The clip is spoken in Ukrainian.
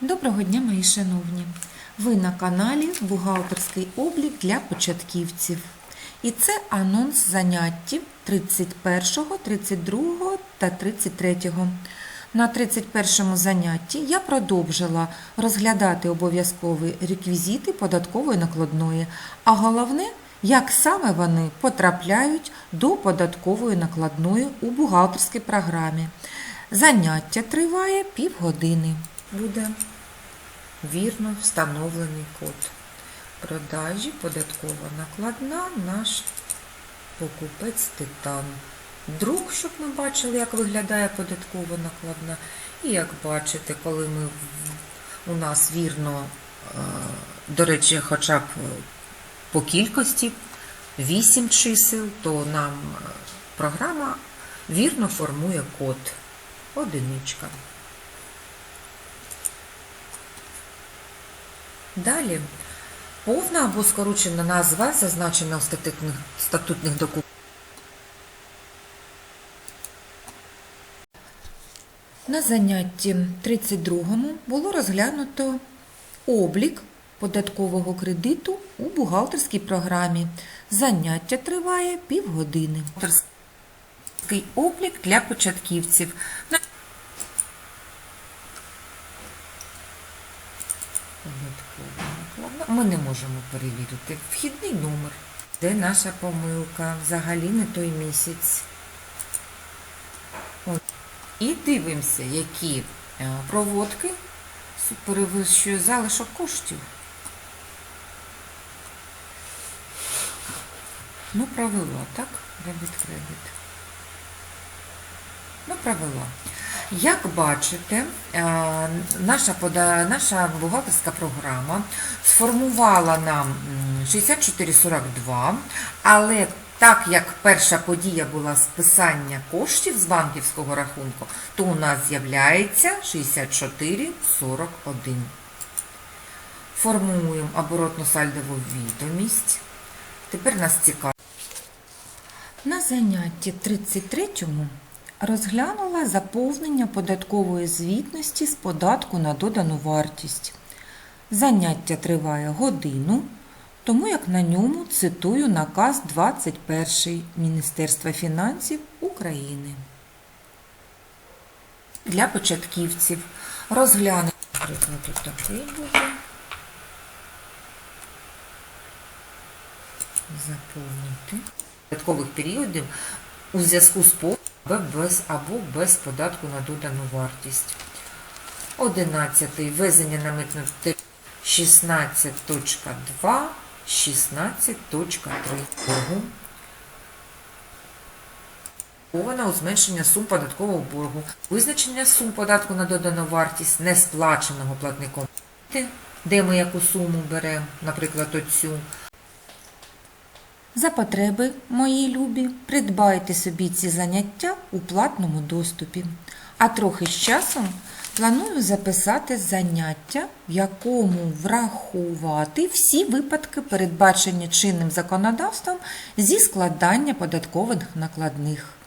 Доброго дня, мої шановні! Ви на каналі Бухгалтерський облік для початківців. І це анонс заняттів 31, 32 та 33. На 31 занятті я продовжила розглядати обов'язкові реквізити податкової накладної, а головне, як саме вони потрапляють до податкової накладної у бухгалтерській програмі. Заняття триває півгодини. Буде вірно встановлений код. Продажі податкова накладна наш покупець титан. Друг, щоб ми бачили, як виглядає податкова накладна. І як бачите, коли ми у нас вірно, е, до речі, хоча б по кількості 8 чисел, то нам е, програма вірно формує код. Одиничка. Далі повна або скорочена назва, зазначена у статутних, статутних документах. На занятті 32 було розглянуто облік податкового кредиту у бухгалтерській програмі. Заняття триває півгодини. Бухгалтерський облік для початківців. Податкова накладна. Ми не можемо перевірити вхідний номер. Де наша помилка? Взагалі не той місяць. І дивимося, які е, проводки перевищує залишок коштів. Ну, правила, так? Дебіт кредит. Ну, правила. Як бачите, е, наша, наша бухгалтерська програма сформувала нам 6442, але так як перша подія була списання коштів з банківського рахунку, то у нас з'являється 6441. Формуємо оборотну сальдову відомість. Тепер нас цікаво. На занятті 33-му розглянула заповнення податкової звітності з податку на додану вартість. Заняття триває годину, тому як на ньому цитую наказ 21 Міністерства фінансів України. Для початківців. Наприклад, такий буде. Заповнити. Податкових періодів у зв'язку з без, або без податку на додану вартість. 11. Ввезення на митну те- 16.2, 16.3. Боргу. У зменшення сум податкового боргу, визначення сум податку на додану вартість не сплаченого платником. Де ми яку суму беремо, наприклад, оцю. За потреби, мої любі, придбайте собі ці заняття у платному доступі. А трохи з часом планую записати заняття, в якому врахувати всі випадки, передбачені чинним законодавством зі складання податкових накладних.